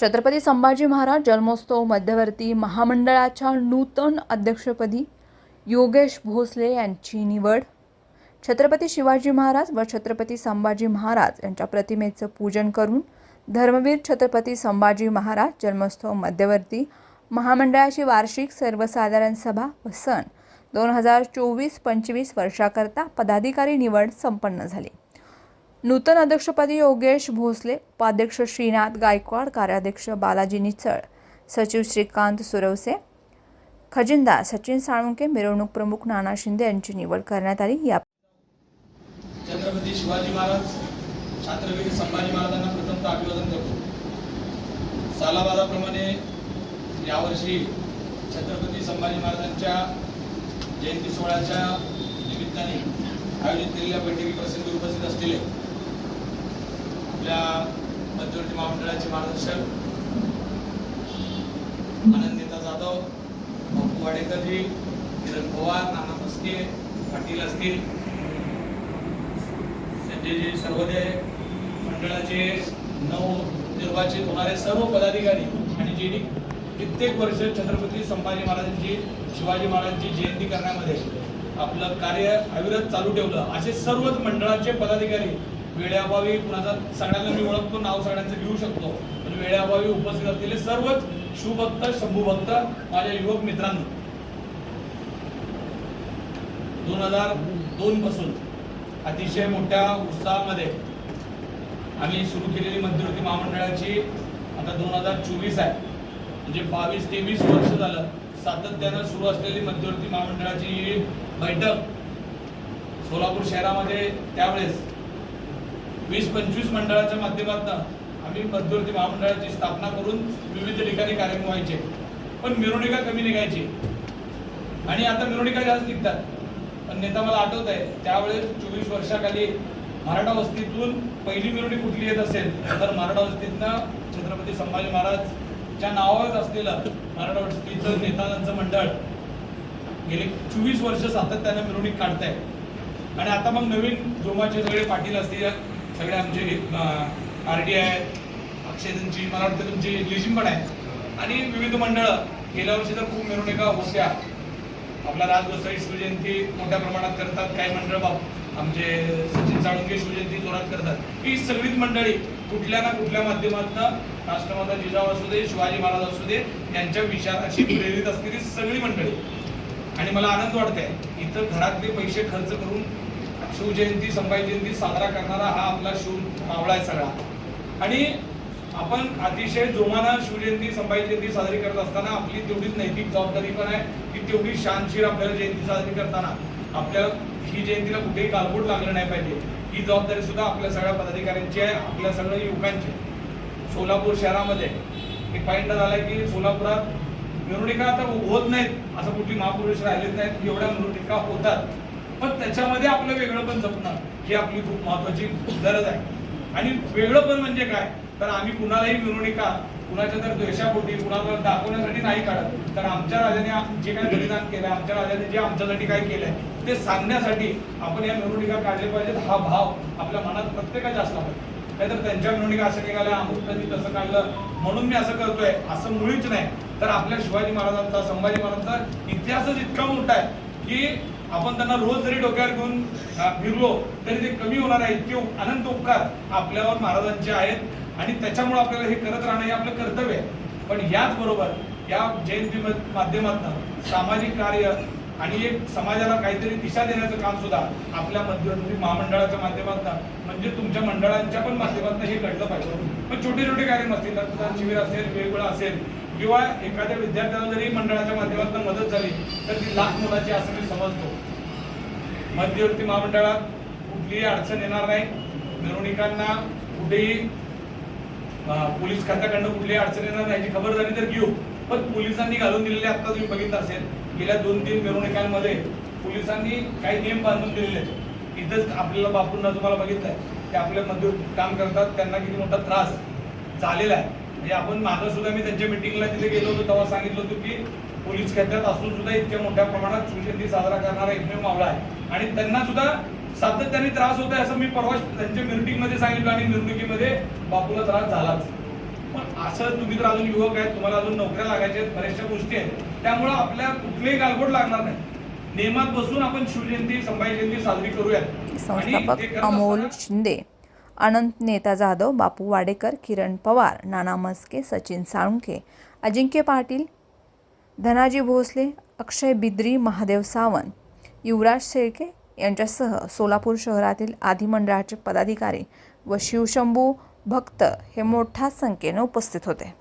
छत्रपती संभाजी महाराज जन्मोत्सव मध्यवर्ती महामंडळाच्या नूतन अध्यक्षपदी योगेश भोसले यांची निवड. छत्रपती शिवाजी महाराज व छत्रपती संभाजी महाराज यांच्या प्रतिमेचं पूजन करून धर्मवीर छत्रपती संभाजी महाराज जन्मोत्सव मध्यवर्ती महामंडळाची वार्षिक सर्वसाधारण सभा व सण दोन हजार चोवीस पंचवीस वर्षाकरता पदाधिकारी निवड संपन्न झाली. नूतन अध्यक्षपदी योगेश भोसले उपाध्यक्ष श्रीनाथ गायकवाड कार्याध्यक्ष बालाजी निचळ सचिव श्रीकांत सुरवसे खजिनदार सचिन साळुंके मिरवणूक प्रमुख नाना शिंदे यांची निवड करण्यात आली. या छत्रपती शिवाजी महाराज छात्रवीर संभाजी महाराजांना प्रथमतः अभिवादन करतो. सालाबादाप्रमाणे यावर्षी छत्रपती संभाजी महाराजांच्या जयंती सोहळ्याच्या निमित्ताने आयोजित केलेल्या बैठकी प्रसंगी उपस्थित असलेले आपल्या मध्यवर्ती महामंडळाचे मार्गदर्शक आनंदिता जाधव बापू वाडेकरजी किरण पवार नाना मस्के पाटील असतील. संजयजी सर्वोदय मंडळाचे नऊ निर्वाचित होणारे सर्व पदाधिकारी आणि जे कित्येक वर्ष छत्रपती संभाजी महाराजांची शिवाजी महाराजांची जयंती करण्यामध्ये आपलं कार्य अविरत चालू ठेवलं. असे सर्वच मंडळाचे पदाधिकारी वेळेअभावी कुणाचा सगळ्यांना मी ओळखतो नाव सगळ्यांचं घेऊ शकतो. पण वेळेअभावी उपस्थित असलेले सर्वच शिवभक्त शंभूभक्त माझ्या युवक मित्रांनो. दोन हजार दोन पासून अतिशय मोठ्या उत्साहामध्ये आम्ही सुरू केलेली मध्यवर्ती महामंडळाची आता दोन हजार चोवीस आहे. म्हणजे बावीस तेवीस वर्ष झालं सातत्यानं सुरू असलेली मध्यवर्ती महामंडळाची बैठक सोलापूर शहरामध्ये त्यावेळेस वीस पंचवीस मंडळाच्या माध्यमातून आम्ही मध्यवर्ती महामंडळाची स्थापना करून विविध ठिकाणी कार्यक्रम व्हायचे. पण मिरवणुका कमी निघायची. आणि आता मिरवणुका जास्त निघतात. पण नेता मला आठवत आहे त्यावेळेस चोवीस वर्षाखाली मराठा वस्तीतून पहिली मिरवणूक कुठली येत असेल तर मराठा वस्तीतनं छत्रपती संभाजी महाराजच्या नावावर असलेलं मराठा वस्तीचं नेतांचं मंडळ गेले चोवीस वर्ष सातत्यानं मिरवणूक काढत आहे आणि आता मग नवीन जोमाचे सगळे पाटील असतील सगळे आमचे आर टी आय त्यांची मला वाटतं तुमची लिजिंग पण आहे. आणि विविध मंडळं गेल्या वर्षी तर खूप मिरवणुका होत्या. आपला राजगोसाई शिवजयंती मोठ्या प्रमाणात करतात. काही मंडळ बाप आमचे सचिन साळुंके शिवजयंती जोरात करतात. ही सगळीच मंडळी कुठल्या ना कुठल्या माध्यमातून राष्ट्रमाता जिजाऊ असू दे शिवाजी महाराज असू दे यांच्या विचाराशी प्रेरित असलेली सगळी मंडळी. आणि मला आनंद वाटत आहे इथं घरातले पैसे खर्च करून शिवजयंती संभाजी जयंती साजरा करणारा हा आपला शिव मावळा आहे सगळा. आणि आपण अतिशय जोमानं शिवजयंती संभाजी जयंती साजरी करत असताना आपली तेवढीच नैतिक जबाबदारी पण आहे की तेवढी शानशीर आपल्याला जयंती साजरी करताना आपल्या ही जयंतीला कुठेही गालबोट लागलं नाही पाहिजे. ही जबाबदारी सुद्धा आपल्या सगळ्या पदाधिकाऱ्यांची आहे आपल्या सगळ्या युवकांची आहे. सोलापूर शहरामध्ये एक पॉईंट झाला की सोलापुरात मिरवणुका आता होत नाहीत असं कुठली महापुरुष राहिलेत नाहीत एवढ्या मिरवणुका होतात. पण त्याच्यामध्ये आपलं वेगळं पण जपणं ही आपली खूप महत्वाची गरज आहे. आणि वेगळं पण म्हणजे काय? तर आम्ही कुणालाही मिरवणुका कुणाच्या तर द्वेषापोटी कुणाला दाखवण्यासाठी नाही काढत. तर आमच्या राजाने जे काही बलिदान केलं आमच्या राजाने जे आमच्यासाठी काय केलंय ते सांगण्यासाठी आपण या मिरवणुका काढल्या पाहिजेत. हा भाव आपल्या मनात प्रत्येकाच्या असला पाहिजे. नाहीतर त्यांच्या मिरवणुका असं निघाल्या अमुक तसं काढलं म्हणून मी असं करतोय असं मुळीच नाही. तर आपल्या शिवाजी महाराजांचा संभाजी महाराजांचा इतिहासच इतका मोठा आहे की आपण त्यांना रोज जरी डोक्यावर घेऊन फिरलो तरी ते कमी होणार आहे इतके अनंत उपकार आपल्यावर महाराजांचे आहेत. आणि त्याच्यामुळे आपल्याला हे करत राहणं हे आपलं कर्तव्य आहे. पण याच बरोबर या जयंती माध्यमातून सामाजिक कार्य आणि एक समाजाला काहीतरी दिशा देण्याचं काम सुद्धा आपल्या मध्यवर्ती महामंडळाच्या माध्यमातून म्हणजे तुमच्या मंडळांच्या पण माध्यमातून हे घडलं पाहिजे. पण छोटे छोटे कार्यक्रम असतील रक्तदान शिबिर असेल वेगवेगळं असेल किंवा एखाद्या विद्यार्थ्याला जरी मंडळाच्या माध्यमातून मदत झाली तर ती लाख मुलाची असं मी समजतो. मध्यवर्ती महामंडळात कुठलीही अडचण येणार नाही. मिरवणुकांना कुठेही पोलीस खात्याकडनं कुठलीही अडचण येणार नाही याची खबरदारी तर घेऊ. पण पोलिसांनी घालून दिलेले आता तुम्ही बघितलं असेल गेल्या दोन तीन मिरवणुकांमध्ये पोलिसांनी काही नियम बांधून दिलेले आहेत. इथंच आपल्याला बापूंना तुम्हाला बघितलंय ते आपल्या मध्ये काम करतात त्यांना किती मोठा त्रास झालेला आहे. म्हणजे आपण मागं सुद्धा मी त्यांच्या मिटिंगला तिथे गेलो होतो तेव्हा सांगितलं होतं की पोलीस खात्यात असून सुद्धा इतक्या मोठ्या प्रमाणात शिवजयंती साजरा करणारा एकमेव मावळा आहे. आणि त्यांना सुद्धा सातत्याने त्रास होत आहे असं मी परवा त्यांच्या मिटिंगमध्ये सांगितलं आणि मिरवणुकीमध्ये बापूला त्रास झालाच. पण असं तुम्ही तर अजून युवक आहेत तुम्हाला अजून नोकऱ्या लागायच्या आहेत बऱ्याचशा गोष्टी आहेत. त्यामुळं आपल्या कुठलेही गालबोट लागणार नाही. नियमात बसून आपण शिवजयंती संभाजी जयंती साजरी करूयात. अमोल शिंदे. अनंत नेता जाधव बापू वाडेकर किरण पवार नाना मस्के सचिन साळुंखे अजिंक्य पाटील धनाजी भोसले अक्षय बिद्री महादेव सावंत युवराज शेळके यांच्यासह सोलापूर शहरातील आदी मंडळाचे पदाधिकारी व शिवशंभू भक्त हे मोठ्या संख्येने उपस्थित होते.